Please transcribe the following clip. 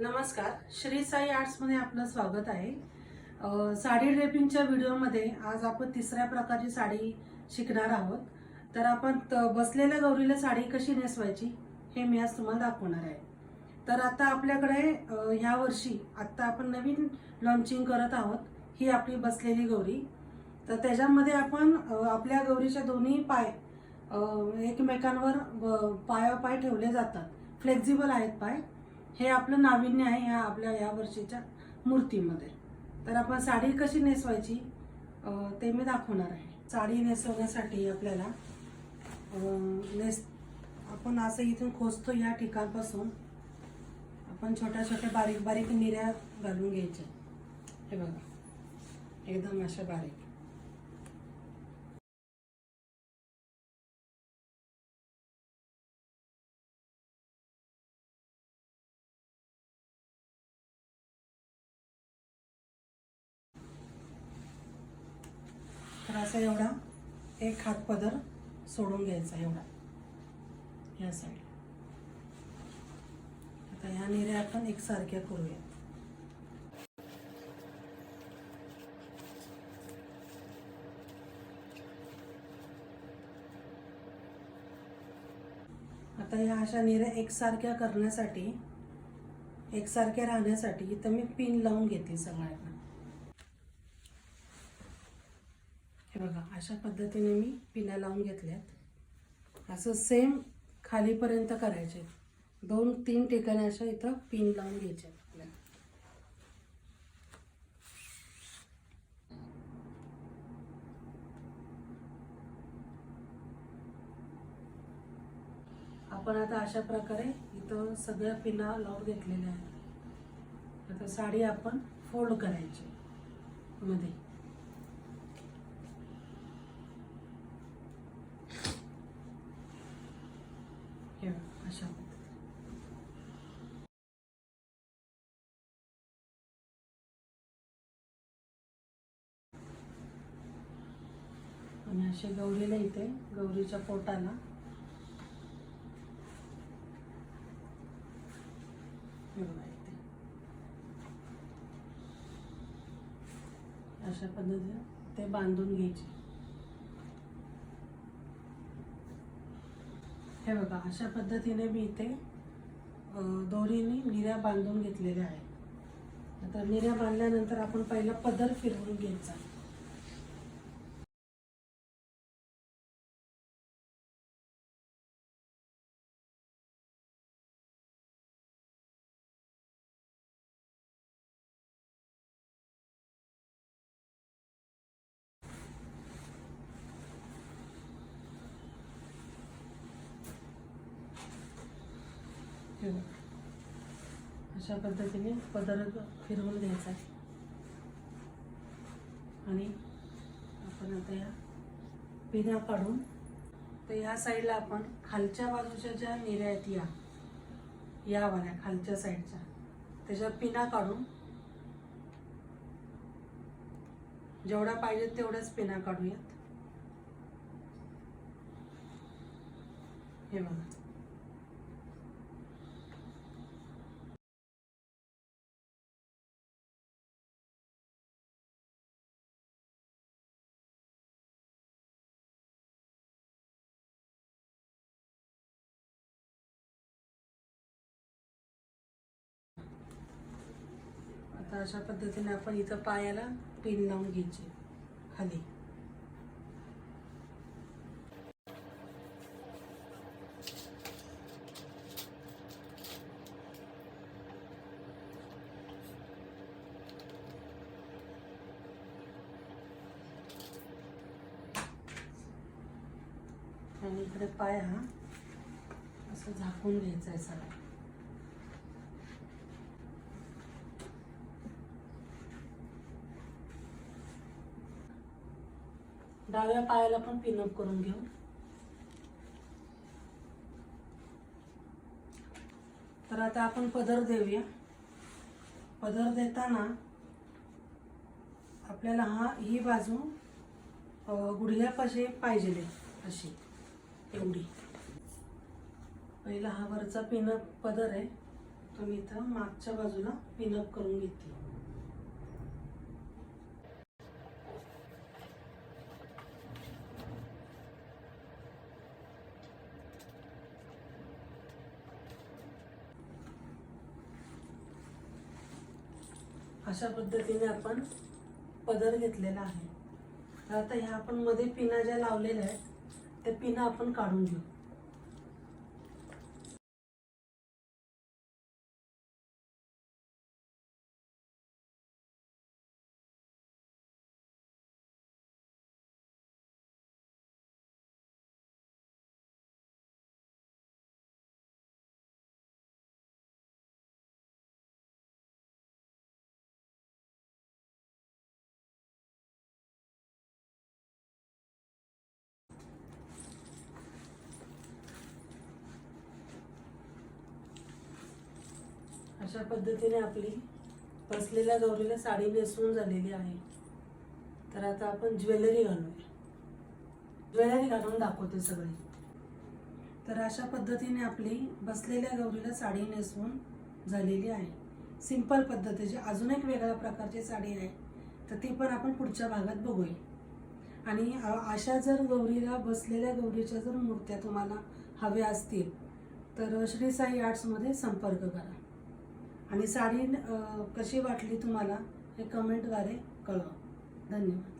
नमस्कार. श्री साई आर्ट्समध्ये आपलं स्वागत आहे. साडी ड्रेपिंगच्या व्हिडिओमध्ये आज आपण तिसऱ्या प्रकारची साडी शिकणार आहोत. तर आपण त- बसलेल्या गौरीला साडी कशी नेसवायची हे मी आज तुम्हाला दाखवणार आहे. तर आता आपल्याकडे ह्या वर्षी आत्ता आपण नवीन लॉन्चिंग करत आहोत ही आपली बसलेली गौरी. तर त्याच्यामध्ये आपण आपल्या गौरीच्या दोन्ही पाय एकमेकांवर ब- पायापाय ठेवले जातात. फ्लेक्झिबल आहेत पाय. हे आपलं नाविन्य आहे ह्या आपल्या या वर्षीच्या मूर्तीमध्ये. तर आपण साडी कशी नेसवायची? ते मी दाखवणार आहे. साडी नेसवण्यासाठी आपल्याला नेस आपण असं इथून खोचतो या ठिकाणपासून. आपण छोट्या छोट्या बारीक बारीक निऱ्या घालून घ्यायच्या. हे बघा. एकदम अशा बारीक. तर असा एवढा एक हात पदर सोडून घ्यायचा एवढा. ह्या साईड आता ह्या निर्या आपण एकसारख्या करूया. आता ह्या अशा निर्या एकसारख्या करण्यासाठी एकसारख्या राहण्यासाठी इथं मी पिन लावून घेते सगळ्यांना हे बघा अशा पद्धतीने मी पिना लावून घेतल्यात. असं सेम खालीपर्यंत करायचे. दोन तीन ठिकाणी अशा इथं पिन लावून घ्यायचे आपल्याला. आपण आता अशा प्रकारे इथं सगळ्या पिना लावून घेतलेल्या आहेत. आता साडी आपण फोल्ड करायची मध्ये हे बघा, अशा. आणि असे गौरीला इथे गौरीच्या पोटाला. अशा पद्धतीने ते बांधून घ्यायचे. हे बघा अशा पद्धतीने मी इथे दोरीने निऱ्या बांधून घेतलेल्या आहेत. आता निऱ्या बांधल्यानंतर आपण पहिला पदर फिरवून घ्यायचा हे अशा पद्धतीने पदर फिरवून घ्यायचा आहे. आणि आपण आता या पिना काढून तर ह्या साईडला आपण खालच्या बाजूच्या ज्या निऱ्या आहेत या या वाल्या खालच्या साईडच्या त्याच्या पिना काढून जेवढ्या पाहिजेत तेवढ्याच पिना काढूयात. हे बघा. अशा पद्धतीने आपण इथं पायाला पिन लावून घ्यायची खाली. आणि इकडे पाय हा असं झाकून घ्यायचा आहे सगळं. डाव्या पायाला पण पिनअप करून घेऊ. तर आता आपण पदर देऊया. पदर देताना आपल्याला हा ही बाजू गुडघ्यापाशी पाहिजे अशी एवढी. पहिला हा वरचा पिन पदर आहे. तर मी इथं मागच्या बाजूला पिनअप करून घेते अशा पद्धतीने आपण पदर घेतलेला आहे. तर आता ह्या आपण मध्ये पिना ज्या लावलेल्या आहेत त्या पिना आपण काढून घेऊ. अशा पद्धतीने आपली बसलेल्या गौरीला साडी नेसून झालेली आहे. तर आता आपण ज्वेलरी घालूया. ज्वेलरी घालून दाखवते सगळी. तर अशा पद्धतीने आपली बसलेल्या गौरीला साडी नेसून झालेली आहे. सिंपल पद्धतीची अजून एक वेगळ्या प्रकारची साडी आहे तर ती पण आपण पुढच्या भागात बघूया. आणि अशा जर गौरीला बसलेल्या गौरीच्या जर मूर्त्या तुम्हाला हव्या असतील तर श्री साई आर्ट्समध्ये संपर्क करा. आणि साडी कशी वाटली तुम्हाला हे कमेंटद्वारे कळवा. धन्यवाद.